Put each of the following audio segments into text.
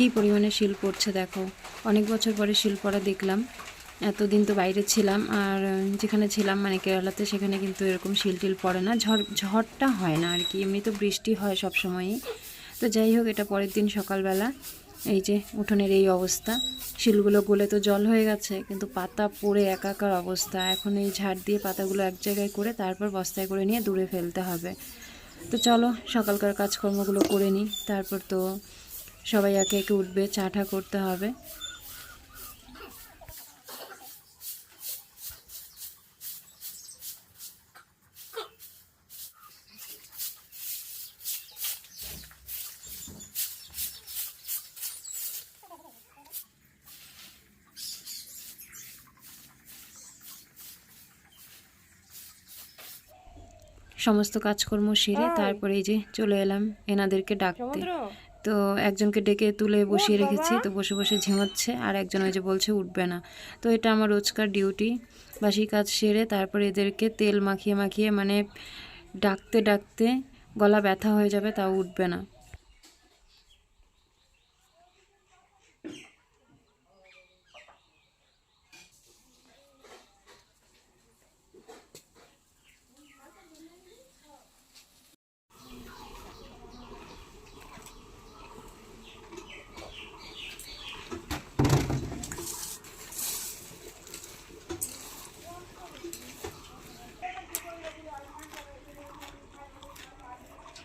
কী পরিমাণে শিল পড়ছে দেখো। অনেক বছর পরে শিল পড়া দেখলাম। এতদিন তো বাইরে ছিলাম আর যেখানে ছিলাম মানে কেরালাতে, সেখানে কিন্তু এরকম শিল টিল পড়ে না। ঝড়, ঝড়টা হয় না আর কি, এমনি তো বৃষ্টি হয় সব সময়ই তো যাই হোক, এটা পরের দিন সকালবেলা, এই যে উঠোনের এই অবস্থা। শিলগুলো গলে তো জল হয়ে গেছে, কিন্তু পাতা পড়ে একাকার অবস্থা। এখন এই ঝাড় দিয়ে পাতাগুলো এক জায়গায় করে তারপর বস্তায় করে নিয়ে দূরে ফেলতে হবে। তো চলো, সকালকার কাজকর্মগুলো করে নিই। তারপর তো সবাই একে একে উঠবে চা টা করতে হবে। সমস্ত কাজকর্ম সেরে তারপরে এই যে চলে এলাম এনাদেরকে ডাকতে। তো একজনকে ডেকে তুলে বসিয়ে রেখেছি তো বসে বসে ঝিমাচ্ছে আর একজন ওই যে বলছে উঠবে না। তো এটা আমার রোজকার ডিউটি। বাসি কাজ সেরে তারপরে এদেরকে তেল মাখিয়ে মাখিয়ে মানে ডাকতে ডাকতে গলা ব্যথা হয়ে যাবে তাও উঠবে না।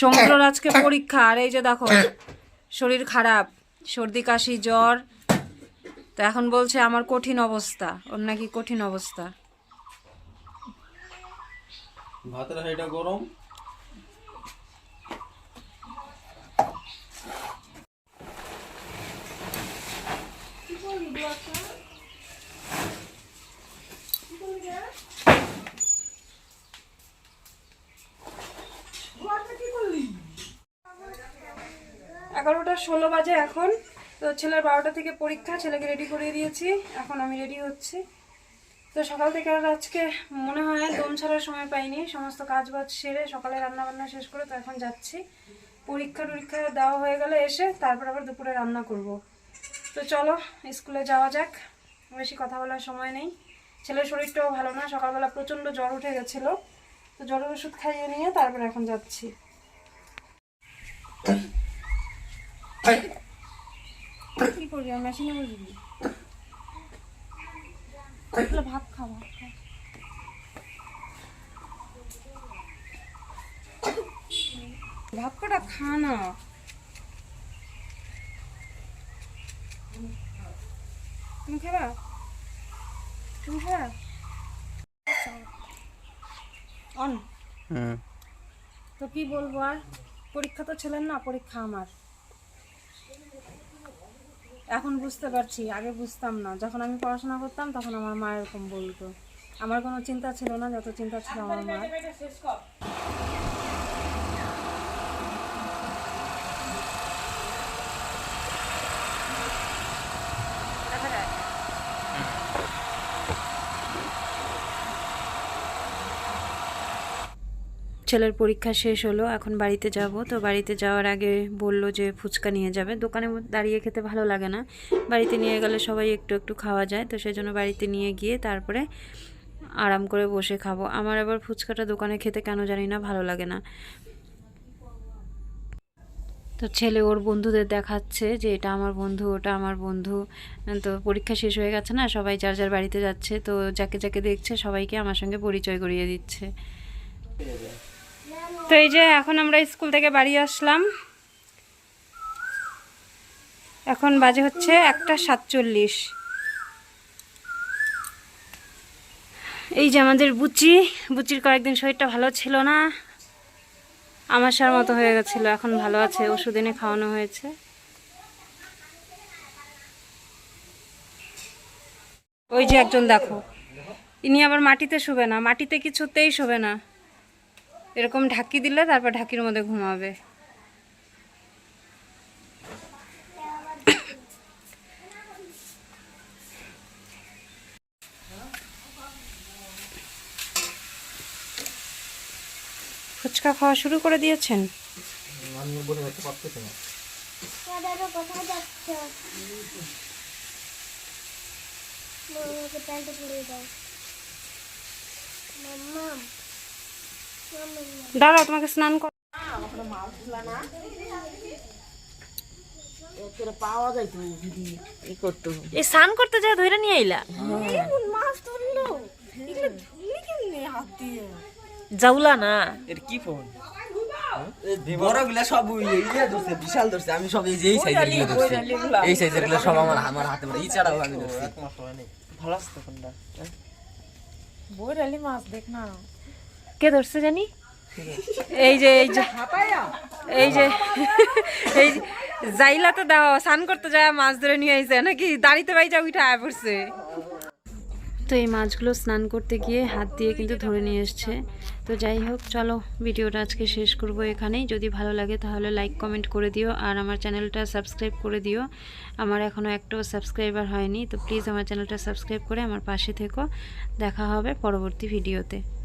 সমুদ্রর আজকে পরীক্ষা আর এই যে দেখো শরীর খারাপ সর্দি কাশি জ্বর। তো এখন বলছে আমার কঠিন অবস্থা ওর নাকি কঠিন অবস্থা। ভাতের হাঁড়িটা গরম। এগারোটা ষোলো বাজে এখন। তো ছেলের বারোটা থেকে পরীক্ষা, ছেলেকে রেডি করিয়ে দিয়েছি। এখন আমি রেডি হচ্ছি। তো সকাল থেকে আর আজকে মনে হয় দম ছাড়ার সময় পাইনি। সমস্ত কাজ বাজ সেরে সকালে রান্না বান্না শেষ করে তো এখন যাচ্ছি। পরীক্ষা টরীক্ষা দেওয়া হয়ে গেলে এসে তারপর আবার দুপুরে রান্না করব। তো চলো, স্কুলে যাওয়া যাক। বেশি কথা বলার সময় নেই। ছেলের শরীরটাও ভালো না। সকালবেলা প্রচণ্ড জ্বর উঠে গেছিল। তো জ্বরের ওষুধ খাইয়ে নিয়ে তারপর এখন যাচ্ছি। কি করবি? আর মেশিনে বসবি ভাত খা ভাত খা। ভাত কটা? খা না। তুমি খাবা? তুমি খাবা? অন। তো কি বলব আর? পরীক্ষা তো ছিলেন না পরীক্ষা আমার। এখন বুঝতে পারছি, আগে বুঝতাম না। যখন আমি পড়াশোনা করতাম, তখন আমার মা এরকম বলতো। আমার কোনো চিন্তা ছিল না, যত চিন্তা ছিল আমার মার। ছেলের পরীক্ষা শেষ হলো, এখন বাড়িতে যাব। তো বাড়িতে যাওয়ার আগে বলল যে ফুচকা নিয়ে যাবে। দোকানে দাঁড়িয়ে খেতে ভালো লাগে না। বাড়িতে নিয়ে গেলে সবাই একটু একটু খাওয়া যায়। তো সেই জন্য বাড়িতে নিয়ে গিয়ে তারপরে আরাম করে বসে খাব। আমার আবার ফুচকাটা দোকানে খেতে কেন জানি না, ভালো লাগে না। তো ছেলে ওর বন্ধুদের দেখাচ্ছে যে এটা আমার বন্ধু, ওটা আমার বন্ধু। তো পরীক্ষা শেষ হয়ে গেছে না, সবাই যার যার বাড়িতে যাচ্ছে। তো যাকে যাকে দেখছে সবাইকে আমার সঙ্গে পরিচয় করিয়ে দিচ্ছে। তো এই যে এখন আমরা স্কুল থেকে বাড়ি আসলাম। এখন বাজে হচ্ছে একটা সাতচল্লিশ। এই যে আমাদের বুচি, বুচির কয়েকদিন শরীরটা ভালো ছিল না। আমার সার মতো হয়ে গেছিল, এখন ভালো আছে, ওষুধ এনে খাওয়ানো হয়েছে। ওই যে একজন দেখো, ইনি আবার মাটিতে শুবে না, মাটিতে কিছুতেই শোবে না। এরকম ঢাকি দিলে তারপর ঢাকির মধ্যে ঘুমাবে। ফুচকা খাওয়া শুরু করে দিয়েছেন? মাম্মা দাঁড়াও তোমাকে স্নান কর পাওয়া যায় তো দিদি ই করতো এই স্নান করতে যায় ধরে নিয়ে আইলা। যাওলা না। এর কি ফোন? বড় সব ইয়ে ধরছে বিশাল ধরছে আমি সব এই যে এই সাইজেরগুলো ধরছি। এই সাইজেরগুলো সব আমার আমার হাতে পড়ে ই ছাড়াও আমি ধরছি। ভালো আসতো মাছ দেখ না। কে ধরছে জানি? এই যে এই যে এই যে, এই যে- যাইলা তো দাও, স্নান করতে যায়, মাছ ধরে নিয়ে আইছে, নাকি দাড়িতে বাইজা উঠে আয় পড়ছে? তো এই মাছগুলো স্নান করতে গিয়ে হাত দিয়ে কিন্তু ধরে নিয়ে এসছে। তো যাই হোক, চলো, ভিডিওটা আজকে শেষ করব এখানেই। যদি ভালো লাগে তাহলে লাইক কমেন্ট করে দিও, আর আমার চ্যানেলটা সাবস্ক্রাইব করে দিও। আমার এখনও একটাও সাবস্ক্রাইবার হয়নি, তো প্লিজ আমার চ্যানেলটা সাবস্ক্রাইব করে আমার পাশে থেকো। দেখা হবে পরবর্তী ভিডিওতে।